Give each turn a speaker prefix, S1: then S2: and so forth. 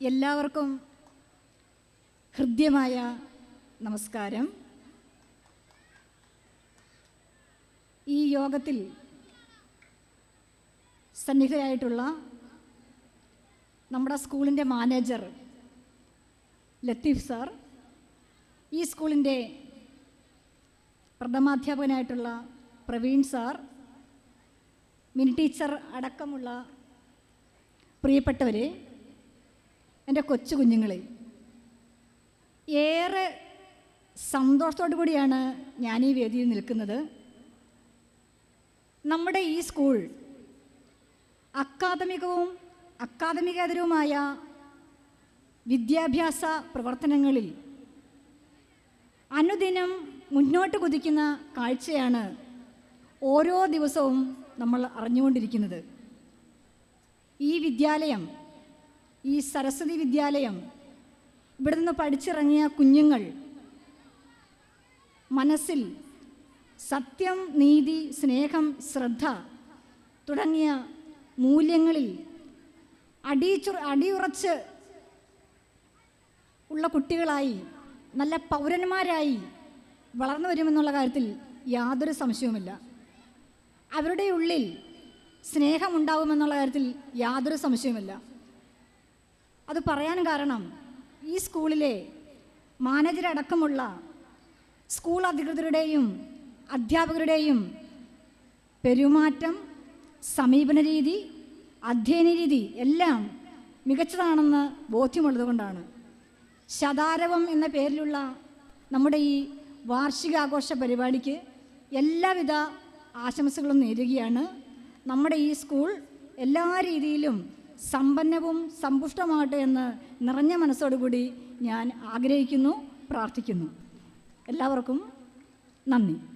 S1: എല്ലാവർക്കും ഹൃദ്യമായ നമസ്കാരം. ഈ യോഗത്തിൽ സന്നിഹിതരായിട്ടുള്ള നമ്മുടെ സ്കൂളിന്റെ മാനേജർ ലത്തീഫ് സാർ ഈ സ്കൂളിന്റെ പ്രഥമാധ്യാപകനായിട്ടുള്ള പ്രവീൺ സാർ മിനി ടീച്ചർ അടക്കമുള്ള പ്രിയപ്പെട്ടവരെ എന്റെ കൊച്ചു കുഞ്ഞുങ്ങളെ. ഏറെ സന്തോഷത്തോടു കൂടിയാണ് ഞാൻ ഈ വേദിയിൽ നിൽക്കുന്നത്. നമ്മുടെ ഈ സ്കൂൾ അക്കാദമികവും അക്കാദമികേതരവുമായ വിദ്യാഭ്യാസ പ്രവർത്തനങ്ങളിൽ അനുദിനം മുന്നോട്ട് കുതിക്കുന്ന കാഴ്ചയാണ് ഓരോ ദിവസവും നമ്മൾ അറിഞ്ഞുകൊണ്ടിരിക്കുന്നത്. ഈ വിദ്യാലയം ഈ സരസ്വതി വിദ്യാലയം ഇവിടെ നിന്ന് പഠിച്ചിറങ്ങിയ കുഞ്ഞുങ്ങൾ മനസ്സിൽ സത്യം നീതി സ്നേഹം ശ്രദ്ധ തുടങ്ങിയ മൂല്യങ്ങളിൽ അടിച്ചു അടിയുറച്ച് ഉള്ള കുട്ടികളായി നല്ല പൗരന്മാരായി വളർന്നു വരുമെന്നുള്ള കാര്യത്തിൽ യാതൊരു സംശയവുമില്ല. അവരുടെ ഉള്ളിൽ സ്നേഹമുണ്ടാവുമെന്നുള്ള കാര്യത്തിൽ യാതൊരു സംശയവുമില്ല. അത് പറയാൻ കാരണം ഈ സ്കൂളിലെ മാനേജരടക്കമുള്ള സ്കൂൾ അധികൃതരുടെയും അധ്യാപകരുടെയും പെരുമാറ്റം സമീപന രീതി അധ്യയന രീതി എല്ലാം മികച്ചതാണെന്ന് ബോധ്യമുള്ളതുകൊണ്ടാണ് ശതാരവം എന്ന പേരിലുള്ള നമ്മുടെ ഈ വാർഷികാഘോഷ പരിപാടിക്ക് എല്ലാവിധ ആശംസകളും നേരുകയാണ്. നമ്മുടെ ഈ സ്കൂൾ എല്ലാ രീതിയിലും സമ്പന്നവും സമ്പുഷ്ടമാകട്ടെ എന്ന് നിറഞ്ഞ മനസ്സോടുകൂടി ഞാൻ ആഗ്രഹിക്കുന്നു പ്രാർത്ഥിക്കുന്നു. എല്ലാവർക്കും നന്ദി.